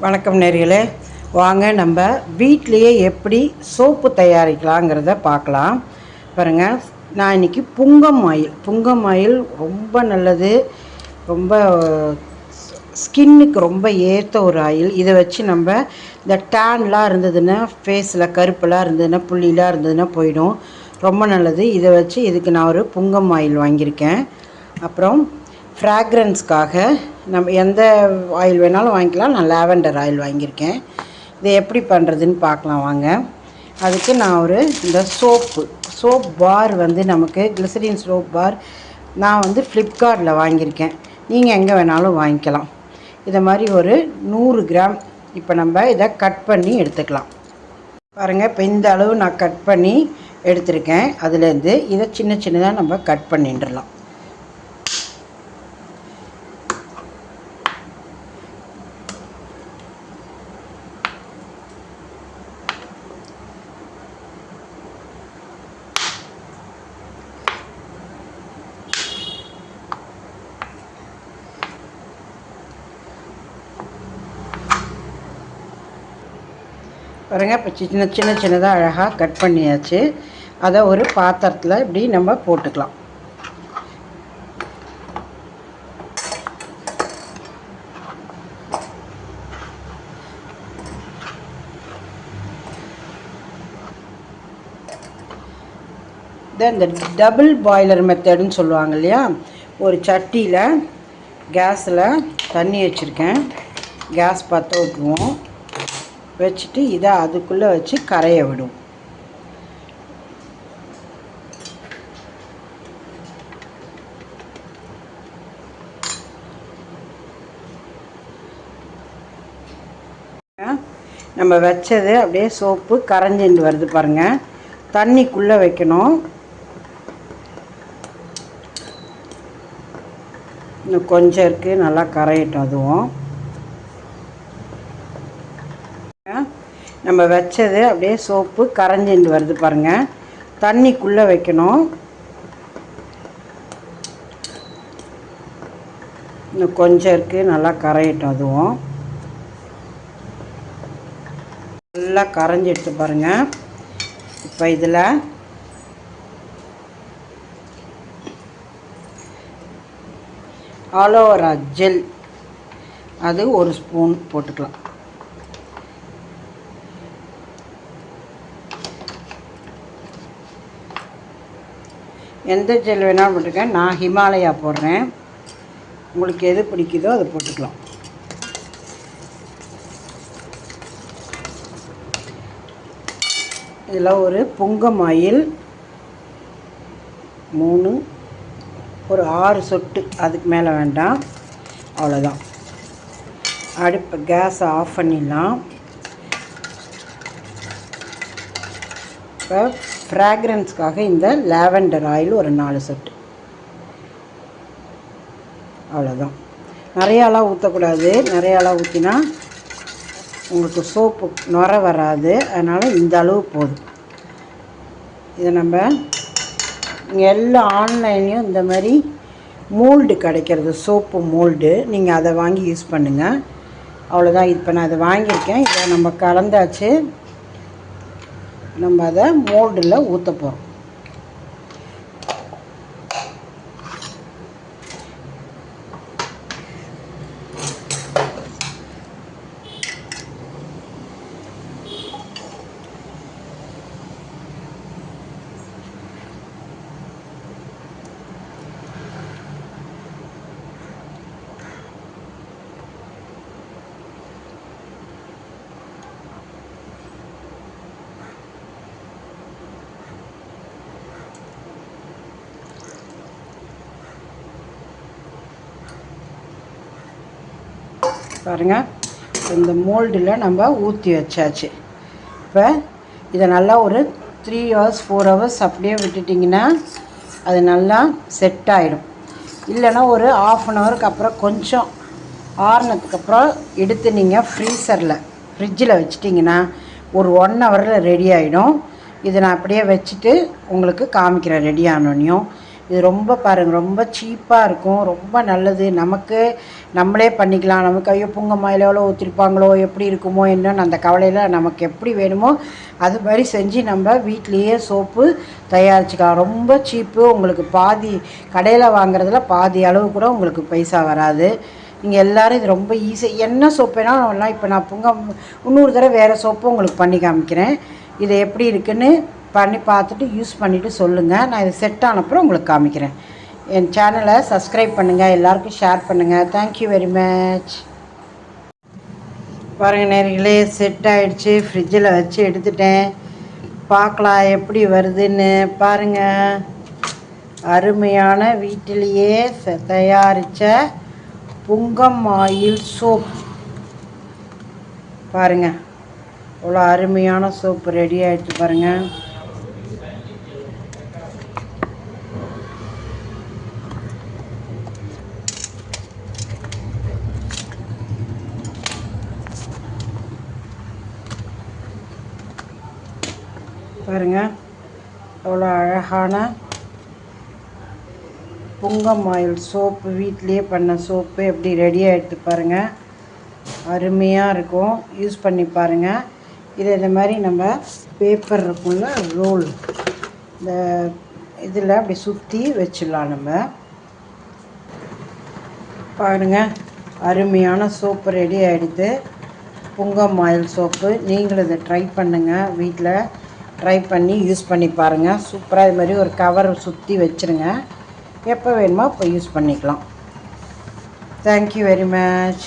வணக்கம் நேர்களே. வாங்க நம்ம வீட்லேயே எப்படி சோப்பு தயாரிக்கலாங்கிறத பார்க்கலாம். பாருங்க நான் இன்னைக்கு புங்கம் ஆயில். புங்கம் ஆயில் ரொம்ப நல்லது. ரொம்ப ஸ்கின்னுக்கு ரொம்ப ஏற்ற ஒரு ஆயில். இதை வச்சு நம்ம இந்த டேன்லாம் இருந்ததுன்னா ஃபேஸில் கருப்பெல்லாம் இருந்ததுன்னா புள்ளிலாம் இருந்ததுன்னா போயிடும். ரொம்ப நல்லது. இதை வச்சு இதுக்கு நான் ஒரு புங்கம் ஆயில் வாங்கியிருக்கேன். அப்புறம் ஃப்ராக்ரன்ஸ்க்காக நம்ம எந்த ஆயில் வேணாலும் வாங்கிக்கலாம். நான் லாவெண்டர் ஆயில் வாங்கியிருக்கேன். இதை எப்படி பண்ணுறதுன்னு பார்க்கலாம் வாங்க. அதுக்கு நான் ஒரு இந்த சோப்பு சோப் பார் வந்து நமக்கு கிளிசரின் சோப் பார் நான் வந்து ஃப்ளிப்கார்ட்டில் வாங்கியிருக்கேன். நீங்கள் எங்கே வேணாலும் வாங்கிக்கலாம். இதை மாதிரி ஒரு நூறு கிராம் இப்போ நம்ம இதை கட் பண்ணி எடுத்துக்கலாம். பாருங்கள் இப்போ இந்த அளவு நான் கட் பண்ணி எடுத்திருக்கேன். அதுலேருந்து இதை சின்ன சின்னதாக நம்ம கட் பண்ணிடலாம். பாருங்கள் இப்போ சின்ன சின்ன சின்னதாக அழகாக கட் பண்ணியாச்சு. அதை ஒரு பாத்திரத்தில் இப்படி நம்ம போட்டுக்கலாம். தென் இந்த டபுள் பாய்லர் மெத்தடுன்னு சொல்லுவாங்க இல்லையா? ஒரு சட்டியில் கேஸில் தண்ணி வச்சுருக்கேன். கேஸ் பற்ற விட்டுருவோம் வச்சுட்டு இதை அதுக்குள்ளே வச்சு கரைய விடும். நம்ம வச்சது அப்படியே சோப்பு கரைஞ்சிட்டு வருது பாருங்கள் தண்ணிக்குள்ளே வைக்கணும். இன்னும் கொஞ்சம் இருக்குது நல்லா கரையட்டும் அதுவும். நம்ம வச்சது அப்படியே சோப்பு கரைஞ்சிட்டு வருது பாருங்கள் தண்ணிக்குள்ளே வைக்கணும். இன்னும் கொஞ்சம் இருக்குது நல்லா கரையட்டும் அதுவும். நல்லா கரைஞ்சிடுச்சு பாருங்கள் இப்போ இதில் ஆலோவரா ஜெல். அது ஒரு ஸ்பூன் போட்டுக்கலாம். எந்த ஜெல் வேணாலும் போட்டுக்கேன் நான் ஹிமாலயா போடுறேன். உங்களுக்கு எது பிடிக்குதோ அதை போட்டுக்கலாம். இதில் ஒரு புங்கம் ஆயில் மூணு ஒரு ஆறு சொட்டு அதுக்கு மேலே வேண்டாம். அவ்வளோதான். அடுப்பு கேஸை ஆஃப் பண்ணிடலாம். இப்போ ஃப்ராக்ரன்ஸ்க்காக இந்த லாவெண்டர் ஆயில் ஒரு நாலு சொட்டு. அவ்வளோதான் நிறையாலாம் ஊற்றக்கூடாது நிறையாலாம் ஊற்றினா உங்களுக்கு சோப்பு நுர வராது. அதனால் இந்த அளவு போதும். இதை நம்ம எல்லா ஆன்லைன்லேயும் இந்த மாதிரி மோல்டு கிடைக்கிறது சோப்பு மோல்டு நீங்கள் அதை வாங்கி யூஸ் பண்ணுங்கள் அவ்வளோதான் இப்போ நான் அதை வாங்கியிருக்கேன். இதை நம்ம கலந்தாச்சு. நம்ம அதை மோல்டில் ஊற்ற போகிறோம் பாருங்கள் இந்த மோல்டில் நம்ம ஊற்றி வச்சாச்சு. இப்போ இதை நல்லா ஒரு த்ரீ ஹவர்ஸ் ஃபோர் ஹவர்ஸ் அப்படியே விட்டுட்டிங்கன்னா அது நல்லா செட் ஆகிடும் இல்லைன்னா ஒரு ஆஃப் அன் ஹவருக்கு அப்புறம் கொஞ்சம் ஆறுனதுக்கப்புறம் எடுத்து நீங்கள் ஃப்ரீசரில் ஃப்ரிட்ஜில் வச்சிட்டிங்கன்னா ஒரு ஒன் ஹவரில் ரெடி ஆகிடும் இதை நான் அப்படியே வச்சுட்டு உங்களுக்கு காமிக்கிறேன் ரெடி ஆனோனையும் இது ரொம்ப பாருங்கள் ரொம்ப சீப்பாக இருக்கும் ரொம்ப நல்லது. நமக்கு நம்மளே பண்ணிக்கலாம். நமக்கு ஐயோ புங்கம்மாயில் எவ்வளோ ஊற்றிருப்பாங்களோ எப்படி இருக்குமோ என்னன்னு அந்த கவலையில் நமக்கு எப்படி வேணுமோ அது மாதிரி செஞ்சு நம்ம வீட்லேயே சோப்பு தயாரிச்சுக்கலாம். ரொம்ப சீப்பு. உங்களுக்கு பாதி கடையில் வாங்குறதுல பாதி அளவு கூட உங்களுக்கு பைசா வராது. நீங்கள் எல்லோரும் இது ரொம்ப ஈஸி என்ன சோப்பு வேணாலும் இப்போ நான் புங்க இன்னொரு தடவை வேறு சோப்பு உங்களுக்கு பண்ணி காமிக்கிறேன். இது எப்படி இருக்குன்னு பண்ணி பார்த்துட்டு யூஸ் பண்ணிவிட்டு சொல்லுங்கள் நான் இது செட் ஆனப்புறம் உங்களுக்கு காமிக்கிறேன். என் சேனலை சப்ஸ்கிரைப் பண்ணுங்கள் எல்லாருக்கும் ஷேர் பண்ணுங்கள் தேங்க்யூ வெரி மச் பாருங்கள் நேர்களே செட் ஆகிடுச்சு ஃப்ரிட்ஜில் வச்சு எடுத்துட்டேன். பார்க்கலாம் எப்படி வருதுன்னு. பாருங்கள் அருமையான வீட்டிலேயே தயாரித்த புங்கம் ஆயில் சோப். பாருங்கள் அவ்வளோ அருமையான சோப்பு ரெடி ஆகிடுச்சு பாருங்கள் பாருங்கள் அவ்வளோ அழகான புங்கம் ஆயில் சோப்பு வீட்லேயே பண்ண சோப்பு எப்படி ரெடி ஆகிடுது பாருங்கள் அருமையாக இருக்கும். யூஸ் பண்ணி பாருங்கள் இதை இந்த மாதிரி நம்ம பேப்பர் இருக்குள்ள ரோல் இந்த இதில் அப்படி சுற்றி வச்சிடலாம் நம்ம. பாருங்கள் அருமையான சோப்பு ரெடி ஆகிடுது புங்கம் ஆயில் சோப்பு. நீங்களும் இதை ட்ரை பண்ணுங்கள் வீட்டில் ட்ரை பண்ணி யூஸ் பண்ணி பாருங்கள் சூப்பராக இது மாதிரி ஒரு கவர் சுற்றி வச்சுருங்க. எப்போ வேணுமோ அப்போ யூஸ் பண்ணிக்கலாம். Thank you very much